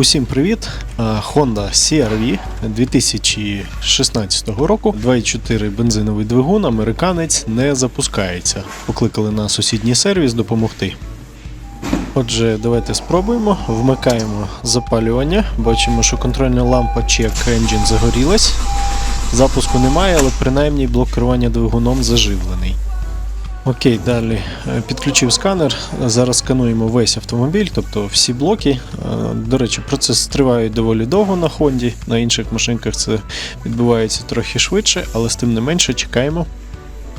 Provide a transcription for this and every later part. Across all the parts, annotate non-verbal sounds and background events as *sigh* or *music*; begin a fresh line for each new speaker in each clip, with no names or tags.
Усім привіт! Е, Honda CR-V 2016 року. 2.4 бензиновий двигун, американець не запускається. Покликали на сусідній сервіс допомогти. Отже, давайте спробуємо. Вмикаємо запалювання. Бачимо, що контрольна лампа Check Engine загорілась. Запуску немає, але принаймні блок керування двигуном заживлений. Окей, далі Е, підключив сканер. Зараз скануємо весь автомобіль, тобто всі блоки. Е, До речі, процес триває доволі довго на Хонді. На інших машинках це відбувається трохи швидше, але з тим не менше чекаємо.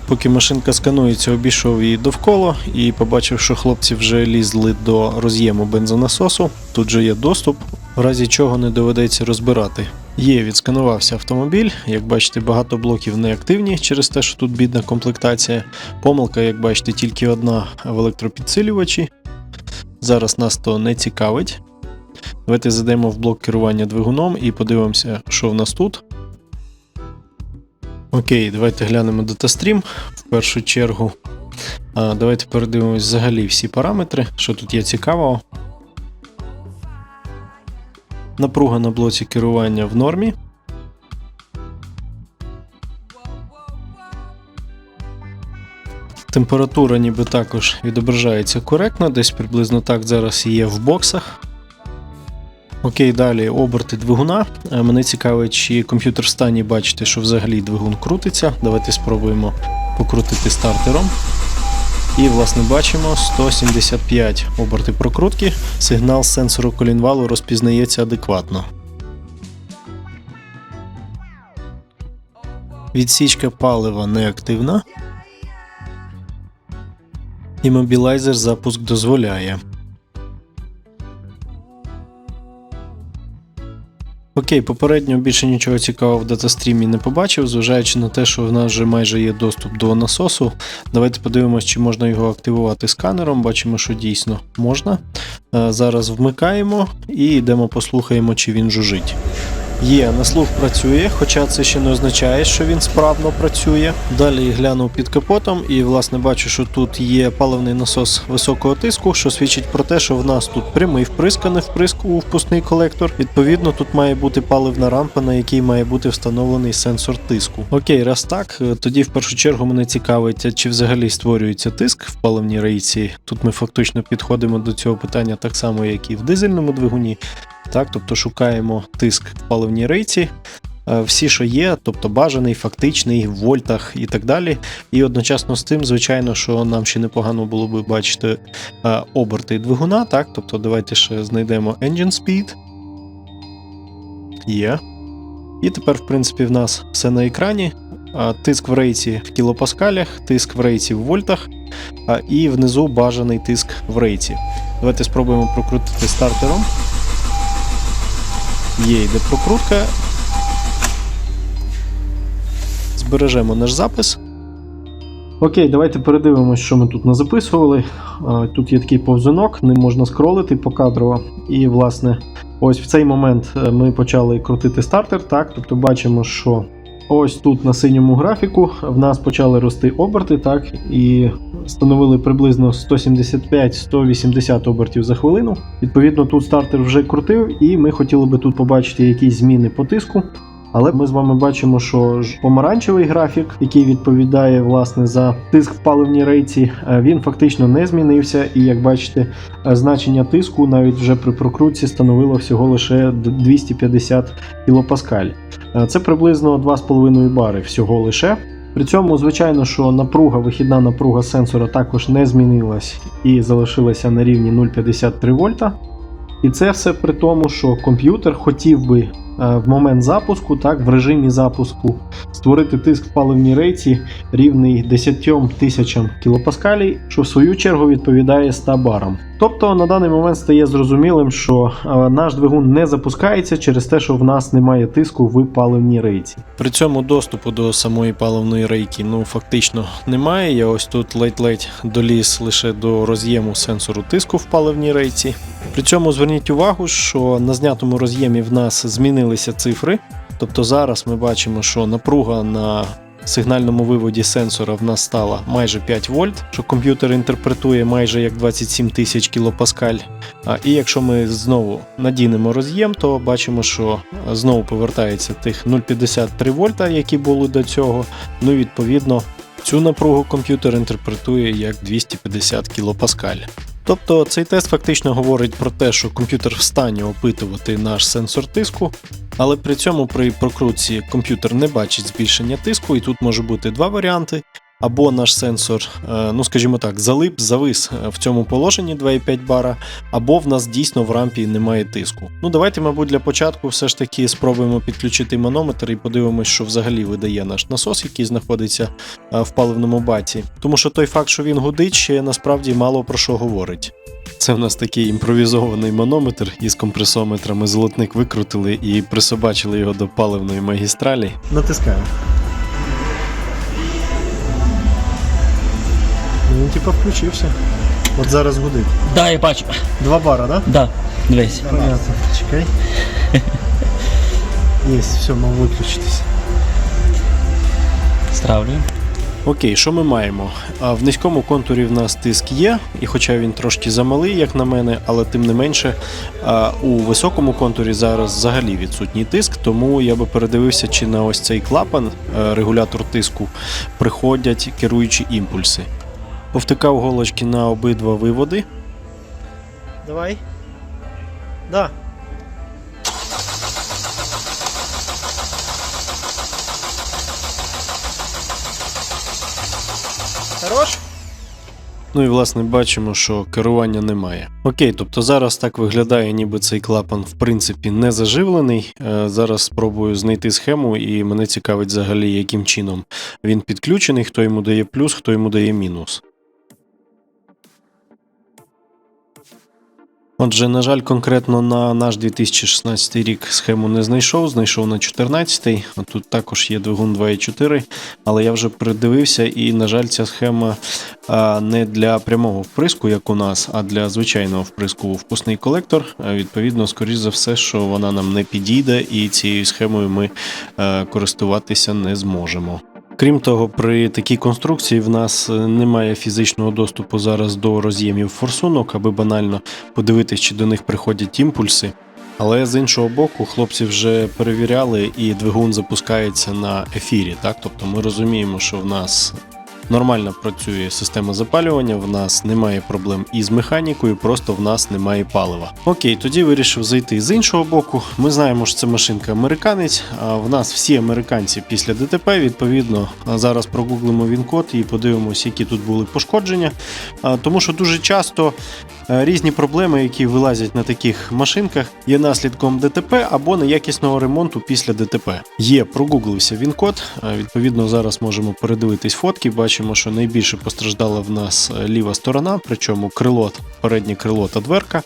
Поки машинка сканується, обійшов її довкола і побачив, що хлопці вже лізли до роз'єму бензонасосу. Тут же є доступ, в разі чого не доведеться розбирати. Є, відсканувався автомобіль. Як бачите, багато блоків неактивні через те, що тут бідна комплектація. Помилка, як бачите, тільки одна в електропідсилювачі. Зараз нас то не цікавить. Давайте зайдемо в блок керування двигуном і подивимося, що в нас тут. Окей, давайте глянемо DataStream в першу чергу. Давайте передивимось взагалі всі параметри, що тут є цікавого. Напруга на блоці керування в нормі. Температура ніби також відображається коректно, десь приблизно так зараз є в боксах. Окей, далі оберти двигуна. Е, Мене цікавить, чи комп'ютер в стані бачите, що взагалі двигун крутиться. Давайте спробуємо покрутити стартером. І, власне, бачимо 175 оберти прокрутки. Сигнал сенсору колінвалу розпізнається адекватно. Відсічка палива неактивна. І мобілайзер запуск дозволяє. Окей, попередньо більше нічого цікавого в датастрімі не побачив, зважаючи на те, що в нас вже майже є доступ до насосу. Давайте подивимось, чи можна його активувати сканером. Бачимо, що дійсно можна. Е, Зараз вмикаємо і йдемо послухаємо, чи він жужить. Є, на слух працює, хоча це ще не означає, що він справно працює. Далі глянув під капотом і, власне, бачу, що тут є паливний насос високого тиску, що свідчить про те, що в нас тут прямий вприск, а не вприск у впускний колектор. Відповідно, тут має бути паливна рампа, на якій має бути встановлений сенсор тиску. Окей, раз так, тоді в першу чергу мене цікавить, чи взагалі створюється тиск в паливній рейці. Тут ми фактично підходимо до цього питання так само, як і в дизельному двигуні. Так, тобто шукаємо тиск в паливній рейці, е, всі, що є, тобто бажаний, фактичний, в вольтах і так далі. І одночасно з тим, звичайно, що нам ще непогано було би бачити е, оберти двигуна. Так, тобто давайте ще знайдемо engine speed. Є. І тепер, в принципі, в нас все на екрані. Тиск в рейці в кілопаскалях, тиск в рейці в вольтах, і внизу бажаний тиск в рейці. Давайте спробуємо прокрутити стартером. Є, йде прокрутка. Збережемо наш запис. Окей, давайте передивимося, що ми тут назаписували. Тут є такий повзунок, ним можна скролити покадрово. І, власне, ось в цей момент е, ми почали крутити стартер. Так, тобто бачимо, що ось тут на синьому графіку в нас почали рости оберти, так, і становили приблизно 175-180 обертів за хвилину. Відповідно, тут стартер вже крутив, і ми хотіли би тут побачити якісь зміни по тиску. Але ми з вами бачимо, що ж помаранчевий графік, який відповідає власне за тиск в паливній рейці, е, він фактично не змінився. І як бачите, е, значення тиску навіть вже при прокрутці становило всього лише 250 кілопаскаль. Е, Це приблизно 2,5 бари всього лише. При цьому, звичайно, що напруга, вихідна напруга сенсора також не змінилась і залишилася на рівні 0,53 вольта. І це все при тому, що комп'ютер хотів би в момент запуску, так, в режимі запуску, створити тиск в паливній рейці рівний 10 тисячам кілопаскалій, що в свою чергу відповідає 100 барам. Тобто на даний момент стає зрозумілим, що е, наш двигун не запускається через те, що в нас немає тиску в паливній рейці. При цьому доступу до самої паливної рейки ну фактично немає. Я ось тут ледь-ледь доліз лише до роз'єму сенсору тиску в паливній рейці. При цьому зверніть увагу, що на знятому роз'ємі в нас змінилися цифри. Тобто зараз ми бачимо, що напруга на сигнальному виводі сенсора в нас стала майже 5 вольт, що комп'ютер інтерпретує майже як 27 тисяч кілопаскаль. І якщо ми знову надінемо роз'єм, то бачимо, що знову повертається тих 0,53 вольта, які були до цього. Ну, і відповідно, цю напругу комп'ютер інтерпретує як 250 кілопаскаль. Тобто цей тест фактично говорить про те, що комп'ютер в стані опитувати наш сенсор тиску, але при цьому при прокрутці комп'ютер не бачить збільшення тиску, і тут може бути два варіанти. Або наш сенсор, е, ну скажімо так, залип, завис е, в цьому положенні 2,5 бара, або в нас дійсно в рампі немає тиску. Ну давайте, мабуть, для початку все ж таки спробуємо підключити манометр і подивимось, що взагалі видає наш насос, який знаходиться е, в паливному баці. Тому що той факт, що він гудить, ще насправді мало про що говорить. Це в нас такий імпровізований манометр із компресометрами. Золотник викрутили і присобачили його до паливної магістралі. Натискаємо. Типа включився. От зараз гудить.
Да, я бачу.
Два бара, да?
Да, дивись.
Понятно. Чекай. *laughs* Єсть, все, мав виключитися.
Стравлюємо.
Окей, що ми маємо? В низькому контурі в нас тиск є, і хоча він трошки замалий, як на мене, але тим не менше у високому контурі зараз взагалі відсутній тиск, тому я би передивився, чи на ось цей клапан, е, регулятор тиску, приходять керуючі імпульси. Повтикав голочки на обидва виводи. Давай. Да. Хорош? Ну і власне бачимо, що керування немає. Окей, тобто зараз так виглядає, ніби цей клапан в принципі не заживлений. Е, Зараз спробую знайти схему, і мене цікавить взагалі, яким чином він підключений, хто йому дає плюс, хто йому дає мінус. Отже, на жаль, конкретно на наш 2016 рік схему не знайшов, знайшов на 14-й. Тут також є двигун 2.4, але я вже придивився, і, на жаль, ця схема не для прямого вприску, як у нас, а для звичайного вприску впускний колектор. А, Відповідно, скоріш за все, що вона нам не підійде, і цією схемою ми е, користуватися не зможемо. Крім того, при такій конструкції в нас е, немає фізичного доступу зараз до роз'ємів форсунок, аби банально подивитись, чи до них приходять імпульси. Але з іншого боку, хлопці вже перевіряли, і двигун запускається на ефірі. Так? Тобто ми розуміємо, що в нас нормально працює система запалювання, в нас немає проблем із механікою, просто в нас немає палива. Окей, тоді вирішив зайти з іншого боку. Ми знаємо, що це машинка американець. А в нас всі американці після ДТП. Відповідно, зараз прогуглимо він-код і подивимося, які тут були пошкодження. Тому що дуже часто е, різні проблеми, які вилазять на таких машинках, є наслідком ДТП або неякісного ремонту після ДТП. Є, прогуглився він-код. Відповідно, зараз можемо передивитись фотки. Бачимо, що найбільше постраждала в нас е, ліва сторона, причому крило, переднє крило та дверка.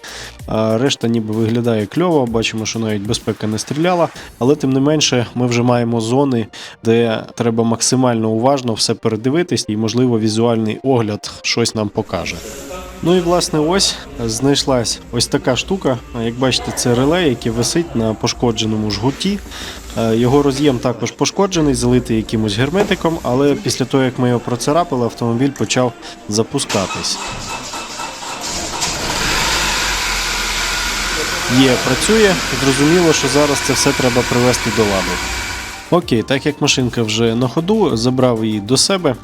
Решта ніби виглядає кльово. Бачимо, що навіть безпека не стріляла, але тим не менше, ми вже маємо зони, де треба максимально уважно все передивитись, і, можливо, візуальний огляд щось нам покаже. Ну і власне ось знайшлась ось така штука. Як бачите, це реле, яке висить на пошкодженому жгуті. Е, Його роз'єм також пошкоджений, залитий якимось герметиком, але після того, як ми його процарапали, автомобіль почав запускатись. Є, працює. Зрозуміло, що зараз це все треба привести до ладу. Окей, так як машинка вже на ходу, забрав її до себе,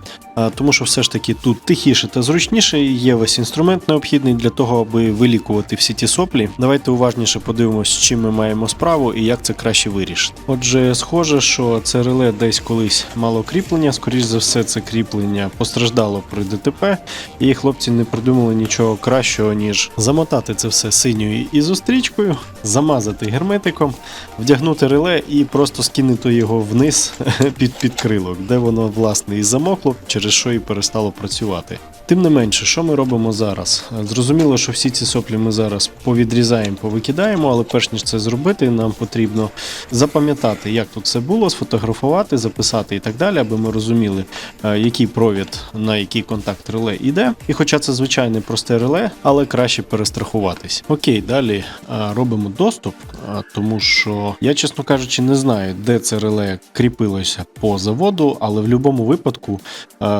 тому що все ж таки тут тихіше та зручніше, є весь інструмент необхідний для того, аби вилікувати всі ті соплі. Давайте уважніше подивимось, з чим ми маємо справу і як це краще вирішити. Отже, схоже, що це реле десь колись мало кріплення, скоріш за все, це кріплення постраждало при ДТП, і хлопці не придумали нічого кращого, ніж замотати це все синьою ізострічкою, замазати герметиком, вдягнути реле і просто скинути його вниз *laughs* під підкрилок, де воно власне і замокло, через що і перестало працювати. Тим не менше, що ми робимо зараз? Зрозуміло, що всі ці соплі ми зараз повідрізаємо, повикидаємо, але перш ніж це зробити, нам потрібно запам'ятати, як тут все було, сфотографувати, записати і так далі, аби ми розуміли, е, який провід на який контакт реле йде. І хоча це звичайне просте реле, але краще перестрахуватись. Окей, далі е, робимо доступ, е, тому що я, чесно кажучи, не знаю, де це реле кріпилося по заводу, але в будь-якому випадку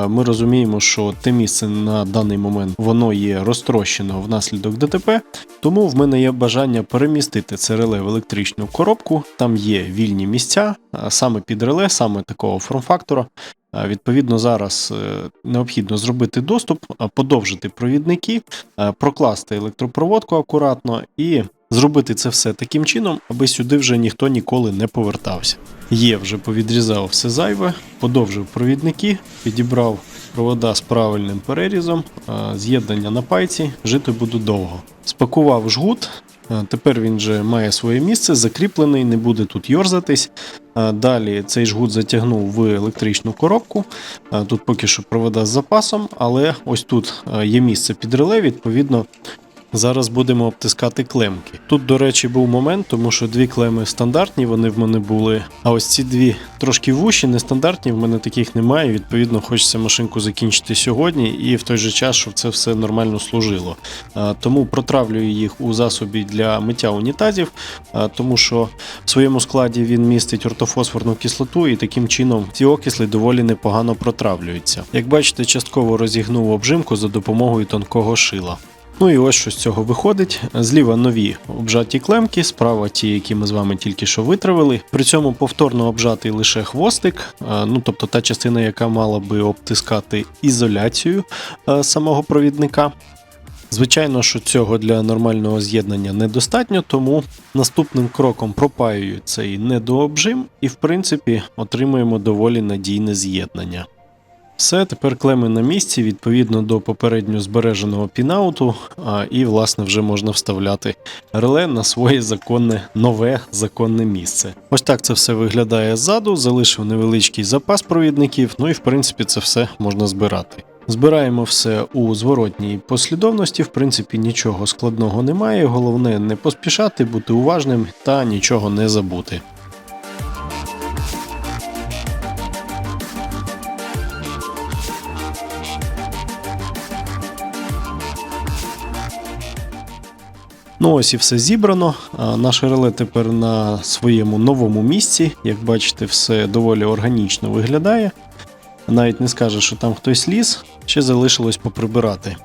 ми розуміємо, що те місце на даний момент воно є розтрощено внаслідок ДТП. Тому в мене є бажання перемістити це реле в електричну коробку. Там є вільні місця, саме під реле, саме такого форм-фактора. Відповідно, зараз е, необхідно зробити доступ, подовжити провідники, прокласти електропроводку акуратно і зробити це все таким чином, аби сюди вже ніхто ніколи не повертався. Є вже повідрізав все зайве, подовжив провідники, підібрав провода з правильним перерізом, з'єднання на пайці, жити буду довго. Спакував жгут. Тепер він вже має своє місце, закріплений, не буде тут йорзатись. Далі цей жгут затягнув в електричну коробку. Тут поки що провода з запасом, але ось тут є місце під реле, відповідно. Зараз будемо обтискати клемки. Тут, до речі, був момент, тому що дві клеми стандартні, вони в мене були. А ось ці дві трошки вущі, нестандартні, в мене таких немає. Відповідно, хочеться машинку закінчити сьогодні і в той же час, щоб це все нормально служило. Тому протравлюю їх у засобі для миття унітазів, тому що в своєму складі він містить ортофосфорну кислоту, і таким чином ці окисли доволі непогано протравлюються. Як бачите, частково розігнув обжимку за допомогою тонкого шила. Ну і ось що з цього виходить. Зліва нові обжаті клемки, справа ті, які ми з вами тільки що витравили. При цьому повторно обжатий лише хвостик, ну тобто та частина, яка мала би обтискати ізоляцію самого провідника. Звичайно, що цього для нормального з'єднання недостатньо, тому наступним кроком пропаюю цей недообжим і, в принципі, отримуємо доволі надійне з'єднання. Все, тепер клеми на місці відповідно до попередньо збереженого пінауту, а, і, власне, вже можна вставляти реле на своє законне нове законне місце. Ось так це все виглядає ззаду, залишив невеличкий запас провідників, ну і в принципі це все можна збирати. Збираємо все у зворотній послідовності, в принципі, нічого складного немає. Головне не поспішати, бути уважним та нічого не забути. Ну ось і все зібрано. Наше реле тепер на своєму новому місці. Як бачите, все доволі органічно виглядає. Навіть не скаже, що там хтось ліз, ще залишилось поприбирати.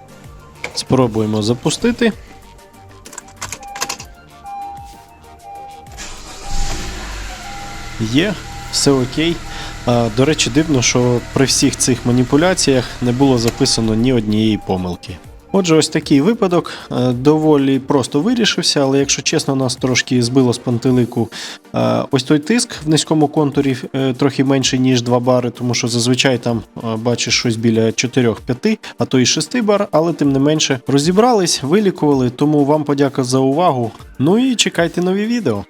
Спробуємо запустити. Є, все окей. До речі, дивно, що при всіх цих маніпуляціях не було записано ні однієї помилки. Отже, ось такий випадок е, доволі просто вирішився, але якщо чесно, нас трошки збило з пантелику е, ось той тиск в низькому контурі е, трохи менше, ніж 2 бари, тому що зазвичай там бачиш щось біля 4-5, а то і 6 бар, але тим не менше розібрались, вилікували. Тому вам подяка за увагу. Ну і чекайте нові відео.